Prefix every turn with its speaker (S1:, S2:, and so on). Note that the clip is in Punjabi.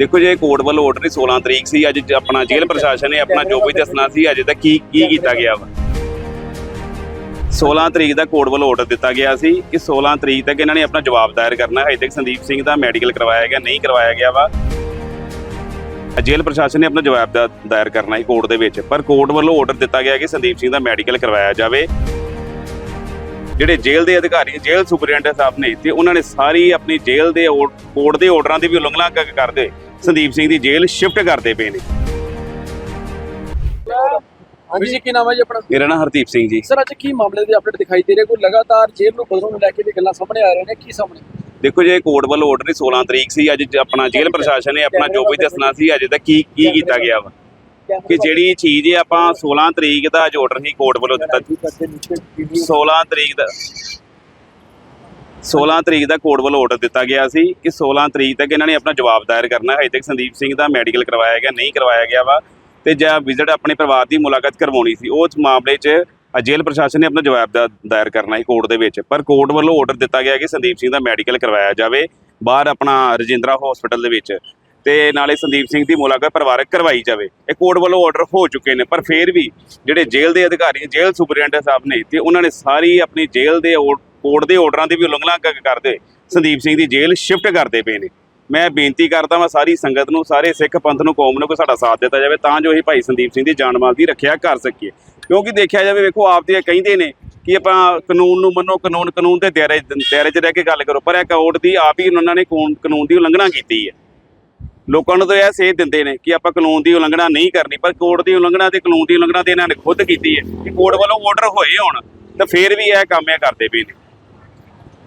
S1: ਦੇਖੋ ਜੇ ਕੋਰਟ ਵੱਲੋਂ ਆਰਡਰ 16 ਤਰੀਕ ਸੀ, ਅੱਜ ਆਪਣਾ ਜੇਲ੍ਹ ਪ੍ਰਸ਼ਾਸਨ ਨੇ ਆਪਣਾ ਜੋ ਵੀ ਦੱਸਣਾ ਸੀ, ਅਜੇ ਤੱਕ ਕੀ ਕੀ ਕੀਤਾ ਗਿਆ ਵਾ? 16 ਤਰੀਕ ਦਾ ਕੋਰਟ ਵੱਲੋਂ ਆਰਡਰ ਦਿੱਤਾ ਗਿਆ ਸੀ ਕਿ 16 ਤਰੀਕ ਤੱਕ ਇਹਨਾਂ ਨੇ ਆਪਣਾ ਜਵਾਬ ਦਾਇਰ ਕਰਨਾ ਹੈ। ਹਜੇ ਤੱਕ ਸੰਦੀਪ ਸਿੰਘ ਦਾ ਮੈਡੀਕਲ ਕਰਵਾਇਆ ਗਿਆ, ਨਹੀਂ ਕਰਵਾਇਆ ਗਿਆ ਵਾ। ਜੇਲ੍ਹ ਪ੍ਰਸ਼ਾਸਨ ਨੇ ਆਪਣਾ ਜਵਾਬ ਦਾ- ਦਾਇਰ ਕਰਨਾ ਹੈ ਕੋਰਟ ਦੇ ਵਿੱਚ। ਪਰ ਕੋਰਟ ਵੱਲੋਂ ਆਰਡਰ ਦਿੱਤਾ ਗਿਆ ਕਿ ਸੰਦੀਪ ਸਿੰਘ ਦਾ ਮੈਡੀਕਲ ਕਰਵਾਇਆ ਜਾਵੇ। ਜਿਹੜੇ ਜੇਲ੍ਹ ਦੇ ਅਧਿਕਾਰੀ, ਜੇਲ੍ਹ ਸੁਪਰਡੈਂਟ ਸਾਹਿਬ ਨੇ ਤੇ ਉਹਨਾਂ ਨੇ ਸਾਰੀ ਆਪਣੀ ਜੇਲ੍ਹ ਦੇ ਕੋਰਟ ਦੇ ਆਰਡਰਾਂ ਦੀ ਵੀ ਉਲੰਘਣਾ ਕਰਦੇ। ਸੰਦੀਪ ਸਿੰਘ ਦੀ ਜੇਲ੍ਹ ਸ਼ਿਫਟ ਕਰਦੇ ਪਏ ਨੇ।
S2: ਹਾਂਜੀ ਜੀ ਕੀ ਨਾਮ ਹੈ ਜੀ ਆਪਣਾ?
S1: ਮੇਰਾ ਨਾਮ ਹਰਦੀਪ ਸਿੰਘ ਜੀ।
S2: ਸਰ ਅੱਜ ਕੀ ਮਾਮਲੇ ਦੀ ਅਪਡੇਟ ਦਿਖਾਈ ਦੇ ਰਹੀ? ਹੈ ਕੋਈ ਲਗਾਤਾਰ ਜੇਲ੍ਹ ਨੂੰ ਬਦਲਣ ਨੂੰ ਲੈ ਕੇ ਵੀ ਗੱਲਾਂ ਸਾਹਮਣੇ ਆ ਰਹੀਆਂ ਨੇ ਕੀ ਸਾਹਮਣੇ?
S1: ਦੇਖੋ ਜੇ ਕੋਰਟ ਵੱਲੋਂ ਆਰਡਰ 16 ਤਰੀਕ ਸੀ ਅੱਜ ਆਪਣਾ ਜੇਲ੍ਹ ਪ੍ਰਸ਼ਾਸਨ ਨੇ ਆਪਣਾ ਜੋ ਵੀ ਦੱਸਣਾ ਸੀ ਅਜੇ ਤੱਕ ਕੀ ਕੀ ਕੀਤਾ ਗਿਆ ਵਾ। ਕਿ ਜਿਹੜੀ ਚੀਜ਼ ਇਹ ਆਪਾਂ 16 ਤਰੀਕ ਦਾ ਜੋ ਆਰਡਰ ਸੀ ਕੋਰਟ ਵੱਲੋਂ ਦਿੱਤਾ। 16 ਤਰੀਕ ਦਾ। 16 ਤਰੀਕ ਦਾ ਕੋਰਟ ਵੱਲੋਂ ਆਰਡਰ ਦਿੱਤਾ ਗਿਆ ਸੀ ਕਿ 16 ਤਰੀਕ ਤੱਕ ਇਹਨਾਂ ਨੇ ਆਪਣਾ ਜਵਾਬ ਦਾਇਰ ਕਰਨਾ ਹੈ। ਹਜੇ ਤੱਕ ਸੰਦੀਪ ਸਿੰਘ ਦਾ ਮੈਡੀਕਲ ਕਰਵਾਇਆ ਗਿਆ, ਨਹੀਂ ਕਰਵਾਇਆ ਗਿਆ ਵਾ ਤੇ ਜਾਂ ਵਿਜ਼ਿਟ ਆਪਣੇ ਪਰਿਵਾਰ ਦੀ ਮੁਲਾਕਾਤ ਕਰਵਾਉਣੀ ਸੀ। ਉਸ ਮਾਮਲੇ 'ਚ ਜੇਲ੍ਹ ਪ੍ਰਸ਼ਾਸਨ ਨੇ ਆਪਣਾ ਜਵਾਬ ਦਾ ਦਾਇਰ ਕਰਨਾ ਸੀ ਕੋਰਟ ਦੇ ਵਿੱਚ। ਪਰ ਕੋਰਟ ਵੱਲੋਂ ਆਰਡਰ ਦਿੱਤਾ ਗਿਆ ਕਿ ਸੰਦੀਪ ਸਿੰਘ ਦਾ ਮੈਡੀਕਲ ਕਰਵਾਇਆ ਜਾਵੇ, ਬਾਹਰ ਆਪਣਾ ਰਜਿੰਦਰਾ ਹਸਪੀਟਲ ਦੇ ਵਿੱਚ ਤੇ ਨਾਲੇ ਸੰਦੀਪ ਸਿੰਘ ਦੀ ਮੁਲਾਕਾਤ ਪਰਿਵਾਰਕ ਕਰਵਾਈ ਜਾਵੇ। ਇਹ ਕੋਰਟ ਵੱਲੋਂ ਆਰਡਰ ਹੋ ਚੁੱਕੇ ਨੇ, ਪਰ ਫਿਰ ਵੀ ਜਿਹੜੇ ਜੇਲ੍ਹ ਦੇ ਅਧਿਕਾਰੀ ਜੇਲ੍ਹ ਸੁਪਰਡੈਂਟ ਸਾਹਿਬ ਨੇ ਤੇ ਉਹਨਾਂ ਨੇ ਸਾਰੀ ਆਪਣੀ ਜੇਲ੍ਹ ਦੇ ਔਰ- ਕੋਰਟ ਦੇ ਆਰਡਰਾਂ ਦੀ ਵੀ ਉਲੰਘਣਾ ਕਰਦੇ ਸੰਦੀਪ ਸਿੰਘ ਦੀ ਜੇਲ੍ਹ ਸ਼ਿਫਟ ਕਰਦੇ ਪਏ ਨੇ। ਮੈਂ ਬੇਨਤੀ ਕਰਦਾ ਹਾਂ ਸਾਰੀ ਸੰਗਤ ਨੂੰ, ਸਾਰੇ ਸਿੱਖ ਪੰਥ ਨੂੰ, ਕੌਮ ਨੂੰ ਕੋਈ ਸਾਡਾ ਸਾਥ ਦਿੱਤਾ ਜਾਵੇ, ਤਾਂ ਜੋ ਇਹ ਭਾਈ ਸੰਦੀਪ ਸਿੰਘ ਦੀ ਜਾਨ ਮਾਲ ਦੀ ਰੱਖਿਆ ਕਰ ਸਕੀਏ। ਕਿਉਂਕਿ ਦੇਖਿਆ ਜਾਵੇ, ਵੇਖੋ, ਆਪ ਤੇ ਇਹ ਕਹਿੰਦੇ ਨੇ ਕਿ ਆਪਾਂ ਕਾਨੂੰਨ ਨੂੰ ਮੰਨੋ, ਕਾਨੂੰਨ ਕਾਨੂੰਨ ਦੇ ਦਾਇਰੇ ਦਾਇਰੇ 'ਚ ਰਹਿ ਕੇ ਗੱਲ ਕਰੋ। ਪਰ ਇਹ ਕੋਰਟ ਦੀ ਆਪ ਹੀ ਉਹਨਾਂ ਨੇ ਕਾਨੂੰਨ ਕਾਨੂੰਨ ਦੀ ਉਲੰਘਣਾ ਕੀਤੀ ਹੈ। ਲੋਕਾਂ ਨੂੰ ਤਾਂ ਇਹ ਸੇਧ ਦਿੰਦੇ ਨੇ ਕਿ ਆਪਾਂ ਕਾਨੂੰਨ ਦੀ ਉਲੰਘਣਾ ਨਹੀਂ ਕਰਨੀ, ਪਰ ਕੋਰਟ ਦੀ ਉਲੰਘਣਾ ਤੇ ਕਾਨੂੰਨ ਦੀ ਉਲੰਘਣਾ ਤੇ ਇਹਨਾਂ ਨੇ ਖੁਦ ਕੀਤੀ ਹੈ ਕਿ ਕੋਰਟ ਵੱਲੋਂ ਆਰਡਰ ਹੋਏ ਹੋਣ, ਤਾਂ ਫਿਰ ਵੀ ਇਹ ਕੰਮ ਇਹ ਕਰਦੇ ਪਏ ਨੇ।